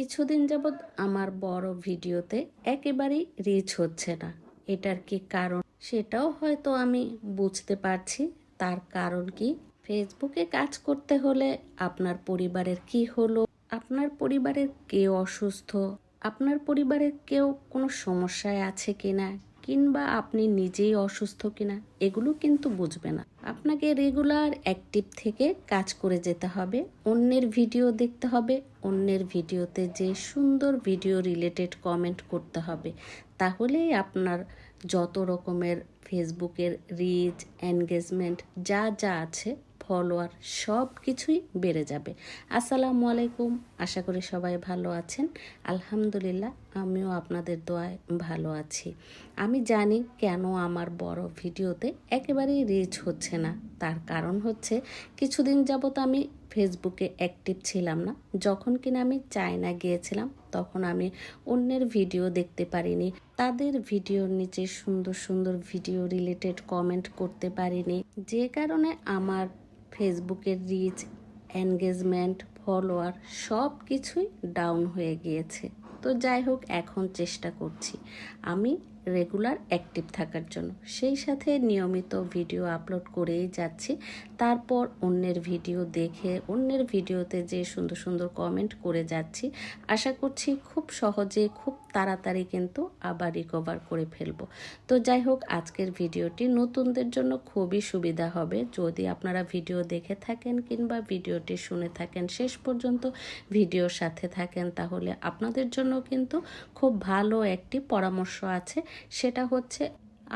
কিছুদিন যাবৎ আমার বড় ভিডিওতে একেবারেই রিচ হচ্ছে না। এটার কি কারণ? সেটাও হয়তো আমি বুঝতে পারছি। তার কারণ কি? ফেসবুকে কাজ করতে হলে আপনার পরিবারের কি হলো? আপনার পরিবারের কে অসুস্থ? আপনার পরিবারের কেউ কোনো সমস্যায় আছে কিনা? কিংবা আপনি নিজেই অসুস্থ কিনা, এগুলো কিন্তু বুঝবে না। আপনাকে রেগুলার অ্যাক্টিভ থেকে কাজ করে যেতে হবে, অন্যের ভিডিও দেখতে হবে, অন্যের ভিডিওতে যে সুন্দর ভিডিও রিলেটেড কমেন্ট করতে হবে, তাহলেই আপনার যত রকমের ফেসবুকের রিচ এনগেজমেন্ট যা যা আছে ফলোয়ার সব কিছুই বেড়ে যাবে। আসসালামু আলাইকুম, আশা করি সবাই ভালো আছেন। আলহামদুলিল্লাহ, আমিও আপনাদের দোয়ায় ভালো আছি। আমি জানি কেন আমার বড় ভিডিওতে একেবারেই রিচ হচ্ছে না। তার কারণ হচ্ছে, কিছুদিন যাবত আমি ফেসবুকে অ্যাক্টিভ ছিলাম না। যখন কিনা আমি চায়না গিয়েছিলাম, তখন আমি অন্যের ভিডিও দেখতে পারিনি। তাদের ভিডিওর নিচে সুন্দর সুন্দর ভিডিও রিলেটেড কমেন্ট করতে পারিনি। যে কারণে আমার ফেসবুকের রিচ এনগেজমেন্ট ফলোয়ার সব কিছুই ডাউন হয়ে গিয়েছে। তো যাই হোক, এখন চেষ্টা করছি। আমি রেগুলার অ্যাক্টিভ থাকার জন্য। সেই সাথে নিয়মিত ভিডিও আপলোড করেই যাচ্ছি। তারপর অন্যের ভিডিও দেখে, অন্যের ভিডিওতে যে সুন্দর সুন্দর কমেন্ট করে যাচ্ছি, আশা করছি খুব সহজে, খুব তাড়াতাড়ি কিন্তু আবার রিকভার করে ফেলব। তো যাই হোক, আজকের ভিডিওটি নতুনদের জন্য খুবই সুবিধা হবে। যদি আপনারা ভিডিও দেখে থাকেন কিংবা ভিডিওটি শুনে থাকেন, শেষ পর্যন্ত ভিডিওর সাথে থাকেন, তাহলে আপনাদের জন্য কিন্তু খুব ভালো একটি পরামর্শ আছে। সেটা হচ্ছে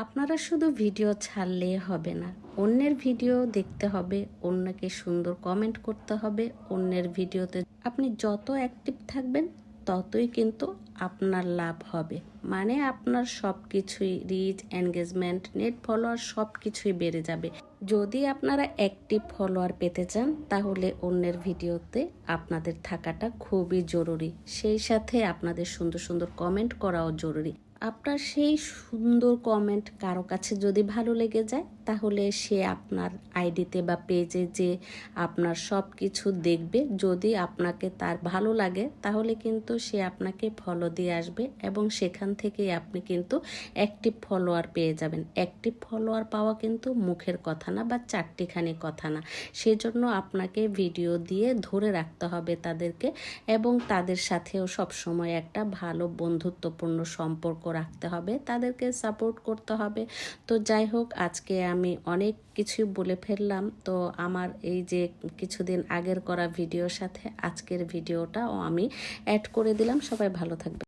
আপনারা শুধু ভিডিও ছাড়লে হবে না, অন্যের ভিডিও দেখতে হবে, অন্যকে সুন্দর কমেন্ট করতে হবে, অন্যের ভিডিওতে আপনি যত অ্যাক্টিভ থাকবেন ততই কিন্তু আপনার লাভ হবে। মানে আপনার সব কিছুই রিচ এনগেজমেন্ট নেট ফলোয়ার সব কিছুই বেড়ে যাবে। যদি আপনারা অ্যাক্টিভ ফলোয়ার পেতে চান, তাহলে অন্যের ভিডিওতে আপনাদের থাকাটা খুবই জরুরি। সেই সাথে আপনাদের সুন্দর সুন্দর কমেন্ট করাও জরুরি। আপনার সেই সুন্দর কমেন্ট কারও কাছে যদি ভালো লেগে যায়, তাহলে সে আপনার আইডিতে বা পেজে যে আপনার সব কিছু দেখবে। যদি আপনাকে তার ভালো লাগে, তাহলে কিন্তু সে আপনাকে ফলো দিয়ে আসবে এবং সেখান থেকেই আপনি কিন্তু অ্যাক্টিভ ফলোয়ার পেয়ে যাবেন। অ্যাক্টিভ ফলোয়ার পাওয়া কিন্তু মুখের কথা না বা চারটিখানি কথা না। সেজন্য আপনাকে ভিডিও দিয়ে ধরে রাখতে হবে তাদেরকে এবং তাদের সাথেও সবসময় একটা ভালো বন্ধুত্বপূর্ণ সম্পর্ক রাখতে হবে, তাদেরকে সাপোর্ট করতে হবে। তো যাই হোক, আজকে আমি অনেক কিছু বলে ফেললাম। তো আমার এই যে কিছুদিন আগের করা ভিডিওর সাথে আজকের ভিডিওটাও আমি অ্যাড করে দিলাম। সবাই ভালো থাকবে